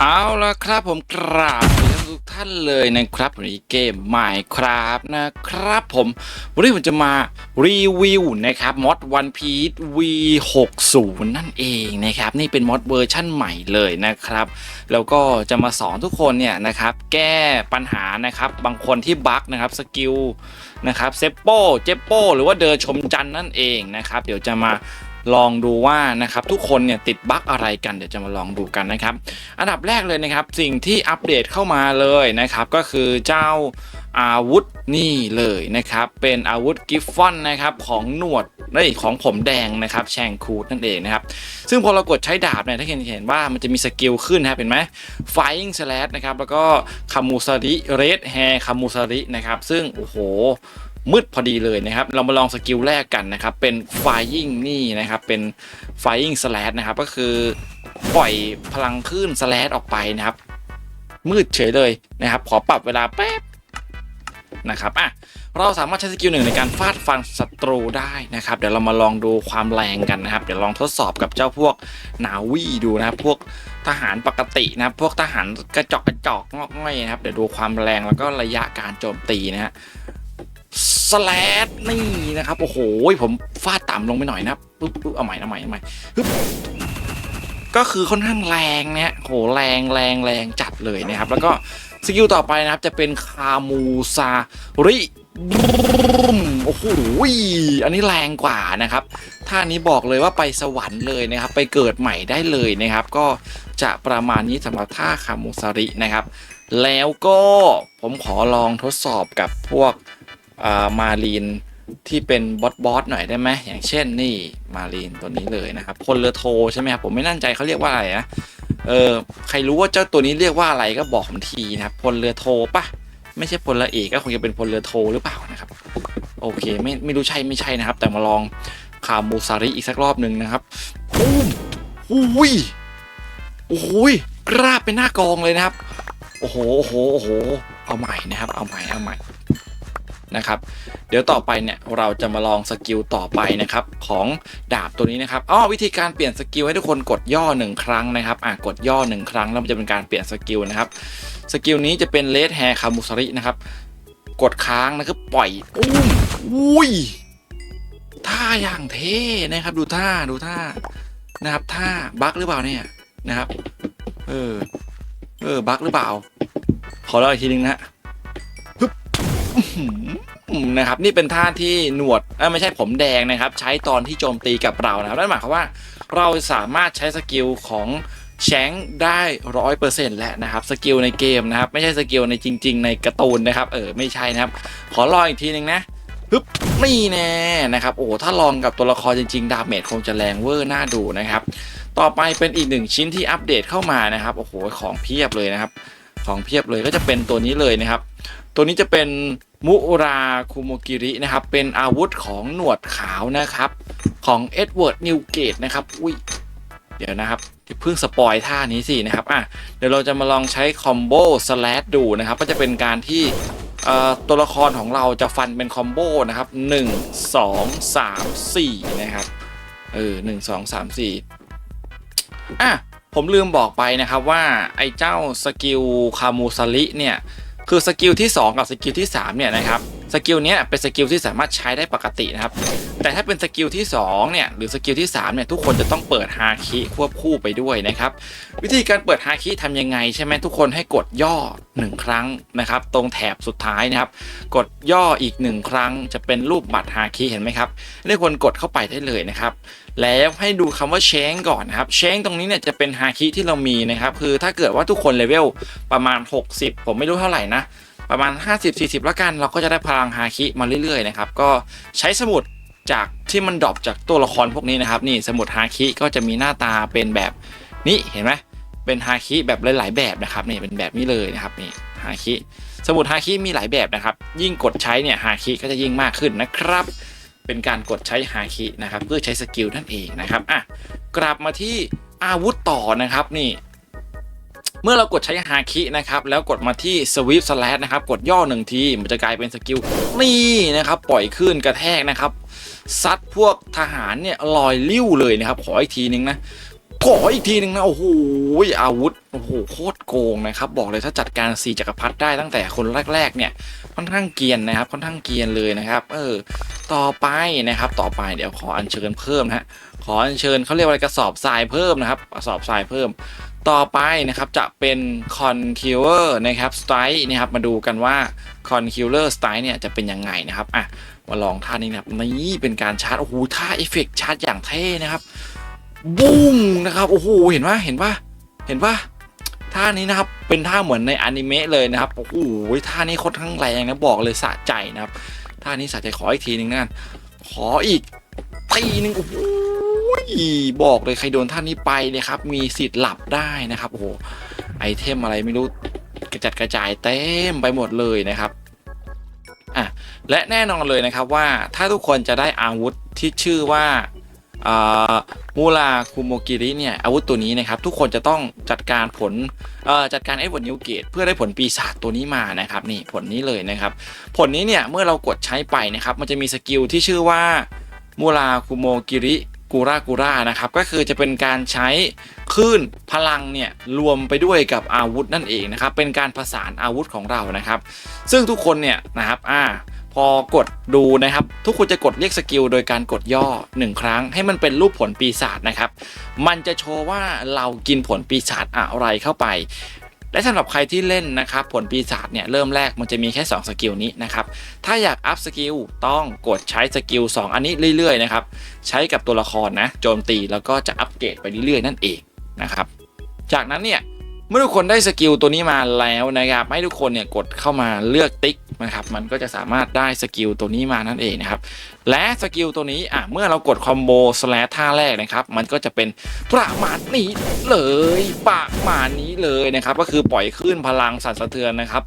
เอาละครับผมกราบทุกท่านเลยนะครับในเกม Minecraft นะครับผมวันนี้ผมจะมารีวิวนะครับมอด One Piece V60 นั่นเองนะครับนี่เป็นมอดเวอร์ชั่นใหม่เลยนะครับแล้วก็จะมาสอนทุกคนเนี่ยนะครับแก้ปัญหานะครับบางคนที่บั๊กนะครับสกิลนะครับเซปโปเจปโปหรือว่าเดินชมจันนั่นเองนะครับเดี๋ยวจะมา ลองดูว่านะครับทุกคนเนี่ยติดบั๊กอะไรกันเดี๋ยวจะมาลองดูกันนะครับ อันดับแรกเลยนะครับสิ่งที่อัปเดตเข้ามาเลยนะครับก็คือเจ้าอาวุธนี่เลยนะครับเป็นอาวุธกิฟฟอนนะครับของหนวดเอ้ยของผมแดงนะครับแชงคูดนั่นเองนะครับซึ่งพอเรากดใช้ดาบเนี่ยถ้าเห็นเห็นว่ามันจะมีสกิลขึ้นนะครับเห็นไหม Flying Slash นะครับแล้วก็คามูซาริเรดแฮคามูซารินะครับซึ่งโอ้โห มืดพอดีเลยนะครับ เรามาลองสกิลแรกกันนะครับ เป็น Flying นี่นะครับ เป็น Flying Slash นะครับ ก็คือปล่อยพลังคลื่น Slash ออกไปนะครับ มืดเฉยเลยนะครับ ขอปรับเวลาแป๊บนะครับ อะ เราสามารถใช้สกิลหนึ่งในการฟาดฟันศัตรูได้นะครับ เดี๋ยวเรามาลองดูความแรงกันนะครับ เดี๋ยวลองทดสอบกับเจ้าพวกนาวีดูนะครับ พวกทหารปกตินะพวกทหารกระจอกกระจอกงอกง่อยนะครับ เดี๋ยวดูความแรงแล้วก็ระยะการโจมตีนะฮะ สแลดนี่นะครับ โอ้โห ผมฟาดต่ำลงไปหน่อยนะปึ๊บปึ๊บเอาใหม่เอาใหม่เอาใหม่ฮึบก็คือค่อนข้างแรงเนี่ยโหแรงแรงแรงจัดเลยนะครับ แล้วก็สกิลต่อไปนะครับจะเป็นคามูซาริโอ้โหอันนี้แรงกว่านะครับท่านี้บอกเลยว่าไปสวรรค์เลยนะครับ ไปเกิดใหม่ได้เลยนะครับ ก็จะประมาณนี้สำหรับท่าคามูซารินะครับ แล้วก็ผมขอลองทดสอบกับพวก มารีนที่เป็นบอสบอสหน่อยได้ไหมอย่างเช่นนี่มารีนตัวนี้เลยนะครับพลเรือโทใช่ไหมครับผมไม่แน่ใจเขาเรียกว่าอะไรนะเออใครรู้ว่าเจ้าตัวนี้เรียกว่าอะไรก็บอกผมทีนะครับพลเรือโทปะไม่ใช่พลเรือเอกก็คงจะเป็นพลเรือโทหรือเปล่านะครับ โอเคไม่ไม่รู้ใช่ไม่ใช่นะครับ แต่มาลองคามูซาริอีกสักรอบหนึ่งนะครับปุ้มอุ้ยโอ้โหกราบเป็นหน้ากองเลยนะครับ โอ้โหโอ้โหโอ้โหเอาใหม่นะครับ เอาใหม่เอาใหม่ นะครับ เดี๋ยวต่อไปเนี่ยเราจะมาลองสกิลต่อไปนะครับของดาบตัวนี้นะครับอ๋อวิธีการเปลี่ยนสกิลให้ทุกคนกดย่อหนึ่งครั้งนะครับอะกดย่อหนึ่งครั้งแล้วมันจะเป็นการเปลี่ยนสกิลนะครับสกิลนี้จะเป็นเลดแฮร์คามุสรินะครับกดค้างนะครับปล่อยอุ้มอุ้ยท่าอย่างเท่นะครับ ดูท่าดูท่านะครับท่าบั๊กหรือเปล่าเนี่ยนะครับ เออ เออบั๊กหรือเปล่า ขอเล่าอีกทีนึงนะฮะอืม นะครับนี่เป็นท่าที่หนวดไม่ใช่ผมแดงนะครับ ใช้ตอนที่โจมตีกับเรานะครับนั่นหมายความว่าเราสามารถใช้สกิลของแชงได้ร้อยเปอร์เซ็นต์แล้วนะครับสกิลในเกมนะครับ ไม่ใช่สกิลในจริง ๆ ในการ์ตูนนะครับ เออไม่ใช่นะครับ ขอลองอีกทีหนึ่งนะฮึบนี่แน่นะครับ โอ้ถ้าลองกับตัวละครจริง ๆ ดาเมจคงจะแรงเวอร์น่าดูนะครับ ต่อไปเป็นอีกหนึ่งชิ้นที่อัปเดตเข้ามานะครับโอ้โหของเพียบเลยนะครับ ของเพียบเลยก็จะเป็นตัวนี้เลยนะครับ ตัวนี้จะเป็น มุราคุโมกิรินะครับ เป็นอาวุธของหนวดขาวนะครับ ของเอ็ดเวิร์ดนิวเกตนะครับอุ้ยเดี๋ยวนะครับเพิ่งสปอยท่านี้สินะครับอะเดี๋ยวเราจะมาลองใช้คอมโบสแลดดูนะครับ ก็จะเป็นการที่เอ่อตัวละครของเราจะฟันเป็นคอมโบนะครับ 1 2 3 4 นะครับเออหนึ่งสองสามสี่อะผมลืมบอกไปนะครับว่าไอ้เจ้าสกิลคามูซาริเนี่ย คือสกิลที่ 2 กับสกิลที่3เนี่ยนะครับ สกิลเนี้ยเป็นสกิลที่สามารถใช้ได้ปกตินะครับ แต่ถ้าเป็นสกิลที่2เนี่ยหรือสกิลที่3เนี่ยทุกคนจะต้องเปิดฮาคิควบคู่ไปด้วยนะครับ วิธีการเปิดฮาคิทำยังไงใช่ไหมทุกคนให้กดย่อ 1 ครั้งนะครับ ตรงแถบสุดท้ายนะครับ กดย่ออีก 1 ครั้ง จะเป็นรูปบัตรฮาคิเห็นไหมครับนี่ควรกดเข้าไปได้เลยนะครับ แล้วให้ดูคำว่าเชงก่อนนะครับเชงตรงนี้เนี่ยจะเป็นฮาคิที่เรามีนะครับคือถ้าเกิดว่าทุกคนเลเวลประมาณ 60 ผมไม่รู้เท่าไหร่นะ ประมาณ 50-40 แล้วกันเราก็จะได้พลังฮาคิมาเรื่อยๆนะครับก็ใช้สมุดจากที่มันดรอปจากตัวละครพวกนี้นะครับนี่สมุดฮาคิก็จะมีหน้าตาเป็นแบบนี้เห็นไหมเป็นฮาคิแบบหลาย ๆ แบบนะครับนี่เป็นแบบนี้เลยนะครับนี่ฮาคิสมุดฮาคิมีหลายแบบนะครับ ยิ่งกดใช้เนี่ยฮาคิก็จะยิ่งมากขึ้นนะครับ เป็นการกดใช้ฮาคินะครับเพื่อใช้สกิลนั่นเองนะครับอะกลับมาที่อาวุธต่อนะครับนี่ เมื่อเรากดใช้ฮาคินะครับแล้วกดมาที่สวิ p สแล h นะครับกดย่อหนึ่งทีมันจะกลายเป็นสกิลนี่นะครับปล่อยขึ้นกระแทกนะครับซัดพวกทหารเนี่ยลอยลิ้วเลยนะครับขออีกทีนึงนะขออีกทีหนึ่งนะ โอ้โหอาวุธ โอ้โหโคตรโกงนะครับ บอกเลยถ้าจัดการสี่จักรพรรดิได้ตั้งแต่คนแรก ๆ เนี่ย ค่อนข้างเกียนนะครับ ค่อนข้างเกียนเลยนะครับ เออ ต่อไปนะครับ ต่อไปเดี๋ยวขออัญเชิญเพิ่มนะฮะ ขออัญเชิญเขาเรียกว่าอะไรกระสอบทรายเพิ่มนะครับ กระสอบทรายเพิ่ม ต่อไปนะครับจะเป็นคอนคิวเ r อร์นะครับสไตล์นะครับมาดูกันว่าคอนคิวเลอร์สไตล์เนี่ยจะเป็นยังไงนะครับอะมาลองท่านี้นะครับนี่เป็นการชาร์จโอ้โหท่าเอฟเฟกต์ชาร์จอย่างเท่นะครับบุ้งนะครับโอ้โหเห็นปะเห็นปะเห็นปะท่านี้นะครับเป็นท่าเหมือนในอนิเมะเลยนะครับโอ้โหท่านี้ค่อนข้างแรงนะบอกเลยสะใจนะครับท่านี้สะใจขออีกทีหนึ่งนะขออีกทีหนึ่งโอ้โห บอกเลยใครโดนท่านนี้ไปเนี่ยครับ มีสิทธิ์หลับได้นะครับโอ้โหไอเทมอะไรไม่รู้กระจัดกระจายเต็มไปหมดเลยนะครับอะและแน่นอนเลยนะครับว่าถ้าทุกคนจะได้อาวุธที่ชื่อว่ามูลาคุโมกิริเนี่ยอาวุธตัวนี้นะครับ ทุกคนจะต้องจัดการผลจัดการไอ้ผลนิวเกตเพื่อได้ผลปีศาจตัวนี้มานะครับนี่ผลนี้เลยนะครับ ผลนี้เนี่ยเมื่อเรากดใช้ไปนะครับ มันจะมีสกิลที่ชื่อว่ามูลาคุโมกิริ กูรากูรานะครับก็คือจะเป็นการใช้คลื่นพลังเนี่ยรวมไปด้วยกับอาวุธนั่นเองนะครับเป็นการผสานอาวุธของเรานะครับ ซึ่งทุกคนเนี่ยนะครับอ่าพอกดดูนะครับ ทุกคนจะกดเรียกสกิลโดยการกดย่อ 1 ครั้ง ให้มันเป็นรูปผลปีศาจนะครับ มันจะโชว์ว่าเรากินผลปีศาจอะไรเข้าไป และสำหรับใครที่เล่นนะครับผลปีศาจเนี่ยเริ่มแรกมันจะมีแค่ 2 สกิลนี้นะครับถ้าอยากอัพสกิลต้องกดใช้สกิล2 อันนี้เรื่อยๆนะครับใช้กับตัวละครนะโจมตีแล้วก็จะอัปเกรดไปเรื่อยๆนั่นเองนะครับจากนั้นเนี่ย เมื่อทุกคนได้สกิลตัวนี้มาแล้วนะครับให้ทุกคนเนี่ยกดเข้ามาเลือกติ๊กนะครับมันก็จะสามารถได้สกิลตัวนี้มานั่นเองนะครับและสกิลตัวนี้อะเมื่อเรากดคอมโบสแลท่าแรกนะครับมันก็จะเป็นประมาณนี้เลยประมาณนี้เลยนะครับก็คือปล่อยขึ้นพลังสั่นสะเทือนนะครับ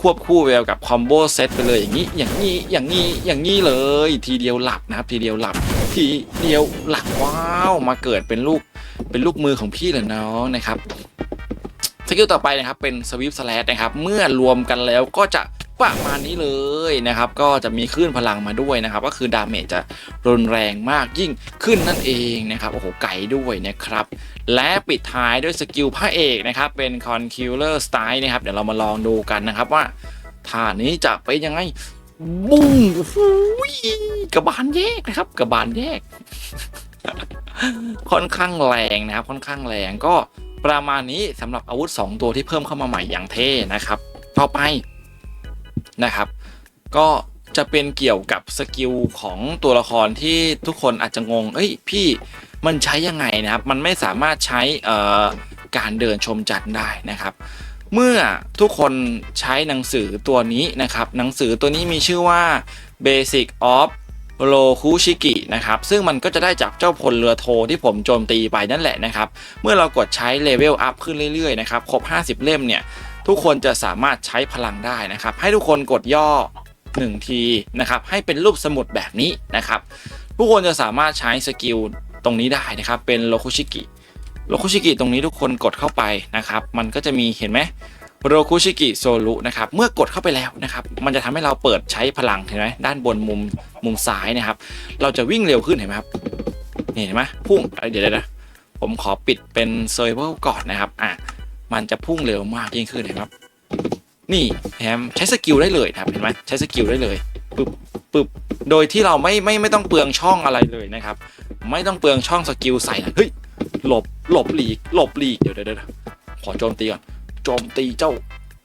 ควบคู่ไปกับคอมโบเซตไปเลยอย่างนี้อย่างนี้อย่างนี้อย่างนี้เลย ทีเดียวหลับนะครับทีเดียวหลับทีเดียวหลับว้าวมาเกิดเป็นลูกเป็นลูกมือของพี่เหรอน้องนะครับ สกิลต่อไปนะครับเป็นสวิฟสแลชนะครับเมื่อรวมกันแล้วก็จะประมาณนี้เลยนะครับ ก็จะมีคลื่นพลังมาด้วยนะครับ ก็คือดาเมจจะรุนแรงมากยิ่งขึ้นนั่นเองนะครับโอ้โหไก่ด้วยนะครับ และปิดท้ายด้วยสกิลพระเอกนะครับ เป็นคอนคิวเลอร์สไตล์นะครับ เดี๋ยวเรามาลองดูกันนะครับว่าท่านี้จะเป็นยังไงบุ้งกระบาลแยกนะครับ กระบาลแยก ค่อนข้างแรงนะครับ ค่อนข้างแรงก็ ประมาณนี้สำหรับอาวุธ 2 ตัวที่เพิ่มเข้ามาใหม่อย่างเท่นะครับ ต่อไปนะครับ ก็จะเป็นเกี่ยวกับสกิลของตัวละครที่ทุกคนอาจจะงง เอ้ยพี่มันใช้ยังไงนะครับ มันไม่สามารถใช้การเดินชมจันทร์ได้นะครับ เมื่อทุกคนใช้หนังสือตัวนี้นะครับ หนังสือตัวนี้มีชื่อว่า Basic of โลคุชิกินะครับ ซึ่งมันก็จะได้จากเจ้าพลเรือโทที่ผมโจมตีไปนั่นแหละนะครับ เมื่อเรากดใช้เลเวลอัพขึ้นเรื่อยๆนะครับ ครบ 50 เล่มเนี่ย ทุกคนจะสามารถใช้พลังได้นะครับ ให้ทุกคนกดย่อ 1 ทีนะครับ ให้เป็นรูปสมุดแบบนี้นะครับ ทุกคนจะสามารถใช้สกิลตรงนี้ได้นะครับ เป็นโลคุชิกิโลคุชิกิตรงนี้ทุกคนกดเข้าไปนะครับ มันก็จะมีเห็นไหม โรคุชิกิโซลุนะครับเมื่อกดเข้าไปแล้วนะครับมันจะทำให้เราเปิดใช้พลังเห็นไหมด้านบนมุมมุมซ้ายนะครับ เราจะวิ่งเร็วขึ้นเห็นไหมครับเห็นไหมพุ่งเดี๋ยวนะผมขอปิดเป็นเซอร์เวอร์ก่อนนะครับอะมันจะพุ่งเร็วมากยิ่งขึ้นเห็นไหมครับนี่แฮมใช้สกิลได้เลยครับเห็นไหมใช้สกิลได้เลยปึ๊บปึ๊บโดยที่เราไม่ไม่ไม่ต้องเปลืองช่องอะไรเลยนะครับ ไม่ต้องเปลืองช่องสกิลใส่เฮ้ยหลบหลบหลีกหลบหลีกเดี๋ยวเดี๋ยวขอโจมตีก่อน โจมตีเจ้า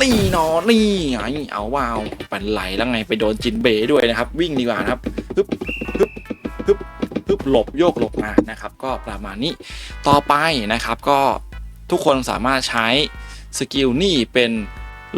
นี่นอนี่ไงเอาว่าวเป็นไหลแล้วไงไปโดนจินเบด้วยนะครับ วิ่งดีกว่านะครับฮึบฮึบฮึบฮึบหลบโยกหลบมานะครับ ก็ประมาณนี้ต่อไปนะครับ ก็ทุกคนสามารถใช้สกิลนี่เป็น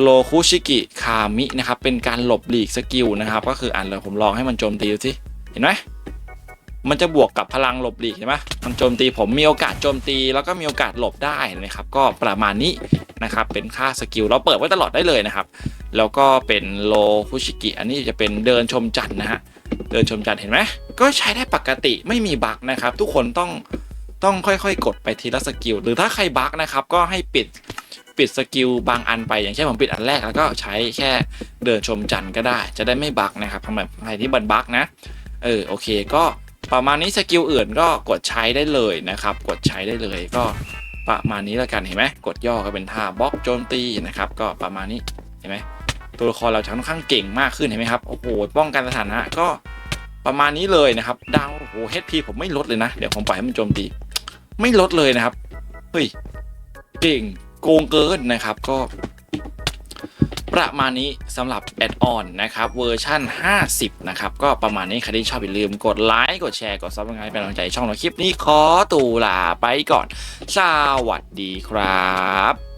โลคุชิกิคามินะครับ เป็นการหลบหลีกสกิลนะครับ ก็คืออ่านเลยผมลองให้มันโจมตีดูสิเห็นไหมมันจะบวกกับพลังหลบหลีกใช่ไหมมันโจมตีผมมีโอกาสโจมตี แล้วก็มีโอกาสหลบได้นะครับ ก็ประมาณนี้ นะครับ เป็นค่าสกิลเราเปิดไว้ตลอดได้เลยนะครับ แล้วก็เป็นโลฟุชิกิ อันนี้จะเป็นเดินชมจันทร์นะฮะ เดินชมจันทร์เห็นไหม ก็ใช้ได้ปกติไม่มีบั๊กนะครับ ทุกคนต้องต้องค่อยๆ กดไปทีละสกิล หรือถ้าใครบั๊กนะครับ ก็ให้ปิดปิดสกิลบางอันไปอย่างเช่นผมปิดอันแรกแล้วก็ใช้แค่เดินชมจันทร์ก็ได้ จะได้ไม่บั๊กนะครับทำไมใครที่บันบั๊กนะ เออโอเคก็ประมาณนี้สกิลอื่นก็กดใช้ได้เลยนะครับ กดใช้ได้เลยก็ ประมาณนี้แล้วกันเห็นไหมกดย่อก็เป็นท่าบล็อกโจมตีนะครับก็ประมาณนี้เห็นไหมตัวละครเราค่อนข้างเก่งมากขึ้นเห็นไหมครับโอ้โหป้องกันสถานะก็ประมาณนี้เลยนะครับดาวโอ้โห HP ผมไม่ลดเลยนะ เดี๋ยวผมปล่อยให้มันโจมตี ไม่ลดเลยนะครับ เฮ้ย เก่งโกงเกินนะครับ ก็ ประมาณนี้สำหรับแอดออนนะครับเวอร์ชั่น 50 นะครับ ก็ประมาณนี้ใครที่ชอบอย่าลืมกดไลค์กดแชร์ กดซับสไครป์เป็นกำลังใจช่องเราคลิปนี้ขอตูลาไปก่อน สวัสดีครับ